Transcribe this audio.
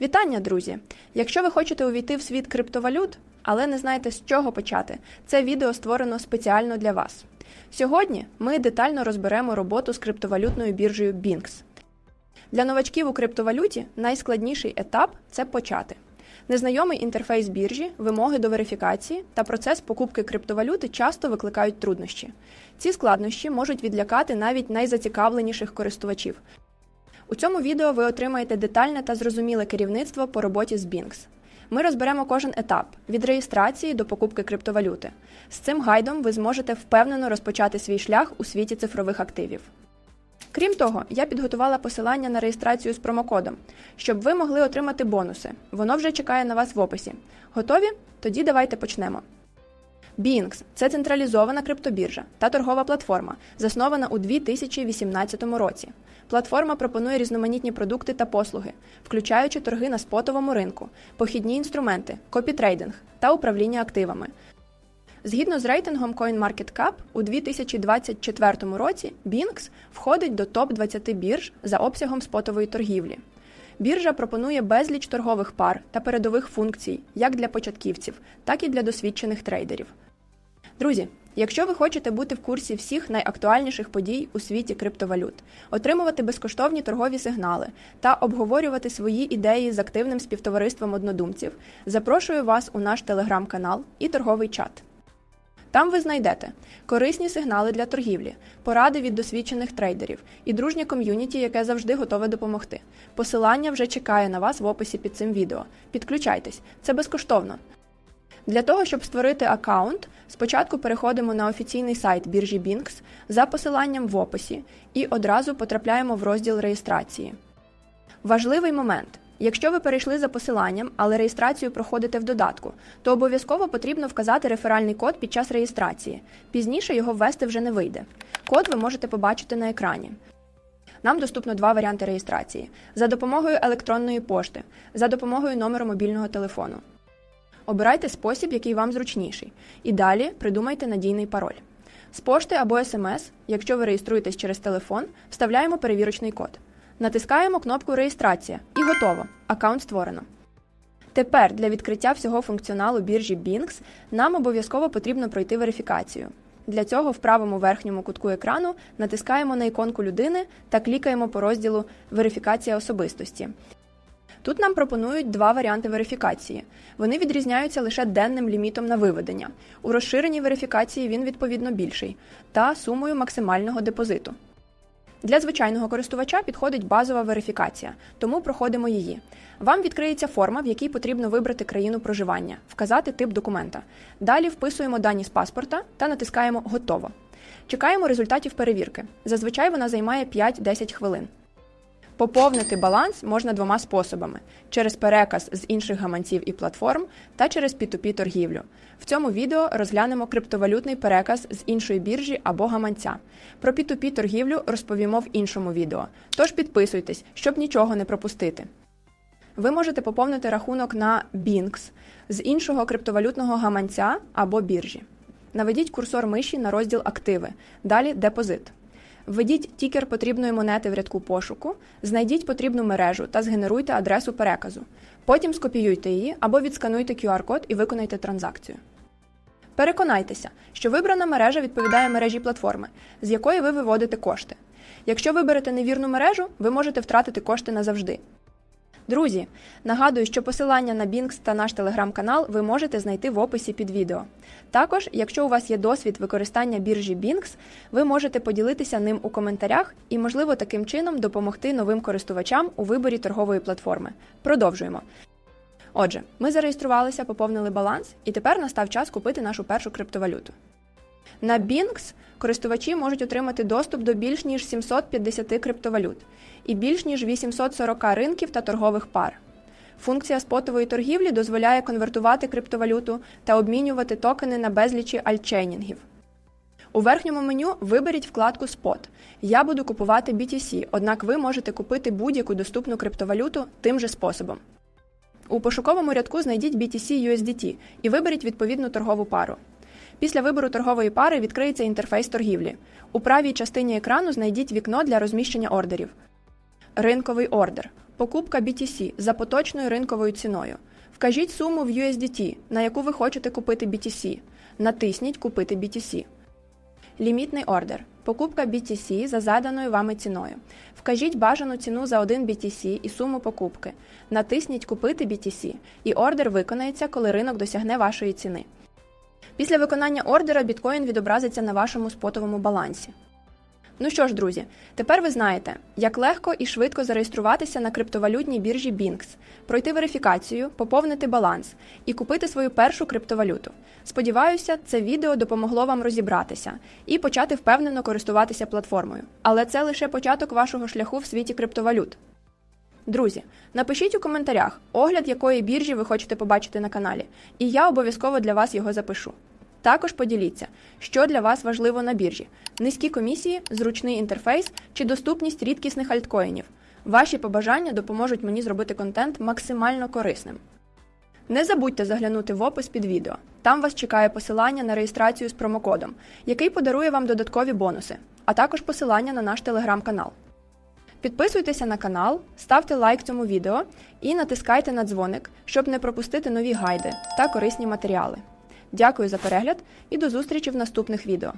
Вітання, друзі! Якщо ви хочете увійти в світ криптовалют, але не знаєте з чого почати, це відео створено спеціально для вас. Сьогодні ми детально розберемо роботу з криптовалютною біржею Binx. Для новачків у криптовалюті найскладніший етап це почати. Незнайомий інтерфейс біржі, вимоги до верифікації та процес покупки криптовалюти часто викликають труднощі. Ці складнощі можуть відлякати навіть найзацікавленіших користувачів. У цьому відео ви отримаєте детальне та зрозуміле керівництво по роботі з Binx. Ми розберемо кожен етап від реєстрації до покупки криптовалюти. З цим гайдом ви зможете впевнено розпочати свій шлях у світі цифрових активів. Крім того, я підготувала посилання на реєстрацію з промокодом, щоб ви могли отримати бонуси. Воно вже чекає на вас в описі. Готові? Тоді давайте почнемо. Binx – це централізована криптобіржа та торгова платформа, заснована у 2018 році. Платформа пропонує різноманітні продукти та послуги, включаючи торги на спотовому ринку, похідні інструменти, копітрейдинг та управління активами. Згідно з рейтингом CoinMarketCap, у 2024 році Binx входить до топ-20 бірж за обсягом спотової торгівлі. Біржа пропонує безліч торгових пар та передових функцій як для початківців, так і для досвідчених трейдерів. Друзі, якщо ви хочете бути в курсі всіх найактуальніших подій у світі криптовалют, отримувати безкоштовні торгові сигнали та обговорювати свої ідеї з активним співтовариством однодумців, запрошую вас у наш телеграм-канал і торговий чат. Там ви знайдете корисні сигнали для торгівлі, поради від досвідчених трейдерів і дружнє ком'юніті, яке завжди готове допомогти. Посилання вже чекає на вас в описі під цим відео. Підключайтесь, це безкоштовно. Для того, щоб створити аккаунт, спочатку переходимо на офіційний сайт біржі Binx за посиланням в описі і одразу потрапляємо в розділ реєстрації. Важливий момент. Якщо ви перейшли за посиланням, але реєстрацію проходите в додатку, то обов'язково потрібно вказати реферальний код під час реєстрації. Пізніше його ввести вже не вийде. Код ви можете побачити на екрані. Нам доступно два варіанти реєстрації: за допомогою електронної пошти, за допомогою номеру мобільного телефону. Обирайте спосіб, який вам зручніший, і далі придумайте надійний пароль. З пошти або смс, якщо ви реєструєтесь через телефон, вставляємо перевірочний код. Натискаємо кнопку Реєстрація і готово. Аккаунт створено. Тепер для відкриття всього функціоналу біржі Binx нам обов'язково потрібно пройти верифікацію. Для цього в правому верхньому кутку екрану натискаємо на іконку людини та клікаємо по розділу Верифікація особистості. Тут нам пропонують два варіанти верифікації. Вони відрізняються лише денним лімітом на виведення. У розширеній верифікації він відповідно більший та сумою максимального депозиту. Для звичайного користувача підходить базова верифікація, тому проходимо її. Вам відкриється форма, в якій потрібно вибрати країну проживання, вказати тип документа. Далі вписуємо дані з паспорта та натискаємо Готово. Чекаємо результатів перевірки. Зазвичай вона займає 5-10 хвилин. Поповнити баланс можна двома способами: через переказ з інших гаманців і платформ та через P2P торгівлю. В цьому відео розглянемо криптовалютний переказ з іншої біржі або гаманця. Про P2P торгівлю розповімо в іншому відео. Тож підписуйтесь, щоб нічого не пропустити. Ви можете поповнити рахунок на Binx з іншого криптовалютного гаманця або біржі. Наведіть курсор миші на розділ Активи, далі Депозит. Введіть тікер потрібної монети в рядку пошуку, знайдіть потрібну мережу та згенеруйте адресу переказу. Потім скопіюйте її або відскануйте QR-код і виконайте транзакцію. Переконайтеся, що вибрана мережа відповідає мережі платформи, з якої ви виводите кошти. Якщо виберете невірну мережу, ви можете втратити кошти назавжди. Друзі, нагадую, що посилання на Binx та наш телеграм-канал ви можете знайти в описі під відео. Також, якщо у вас є досвід використання біржі Binx, ви можете поділитися ним у коментарях і, можливо, таким чином допомогти новим користувачам у виборі торгової платформи. Продовжуємо. Отже, ми зареєструвалися, поповнили баланс, і тепер настав час купити нашу першу криптовалюту. На Binx користувачі можуть отримати доступ до більш ніж 750 криптовалют і більш ніж 840 ринків та торгових пар. Функція спотової торгівлі дозволяє конвертувати криптовалюту та обмінювати токени на безлічі альтчейнінгів. У верхньому меню виберіть вкладку Spot. Я буду купувати BTC, однак ви можете купити будь-яку доступну криптовалюту тим же способом. У пошуковому рядку знайдіть BTC USDT і виберіть відповідну торгову пару. Після вибору торгової пари відкриється інтерфейс торгівлі. У правій частині екрану знайдіть вікно для розміщення ордерів. Ринковий ордер. Покупка BTC за поточною ринковою ціною. Вкажіть суму в USDT, на яку ви хочете купити BTC. Натисніть Купити BTC. Лімітний ордер. Покупка BTC за заданою вами ціною. Вкажіть бажану ціну за 1 BTC і суму покупки. Натисніть Купити BTC, і ордер виконається, коли ринок досягне вашої ціни. Після виконання ордера біткоін відобразиться на вашому спотовому балансі. Ну що ж, друзі, тепер ви знаєте, як легко і швидко зареєструватися на криптовалютній біржі Binx, пройти верифікацію, поповнити баланс і купити свою першу криптовалюту. Сподіваюся, це відео допомогло вам розібратися і почати впевнено користуватися платформою. Але це лише початок вашого шляху в світі криптовалют. Друзі, напишіть у коментарях, огляд якої біржі ви хочете побачити на каналі, і я обов'язково для вас його запишу. Також поділіться, що для вас важливо на біржі: низькі комісії, зручний інтерфейс чи доступність рідкісних альткоїнів. Ваші побажання допоможуть мені зробити контент максимально корисним. Не забудьте заглянути в опис під відео. Там вас чекає посилання на реєстрацію з промокодом, який подарує вам додаткові бонуси, а також посилання на наш телеграм-канал. Підписуйтеся на канал, ставте лайк цьому відео і натискайте на дзвоник, щоб не пропустити нові гайди та корисні матеріали. Дякую за перегляд і до зустрічі в наступних відео.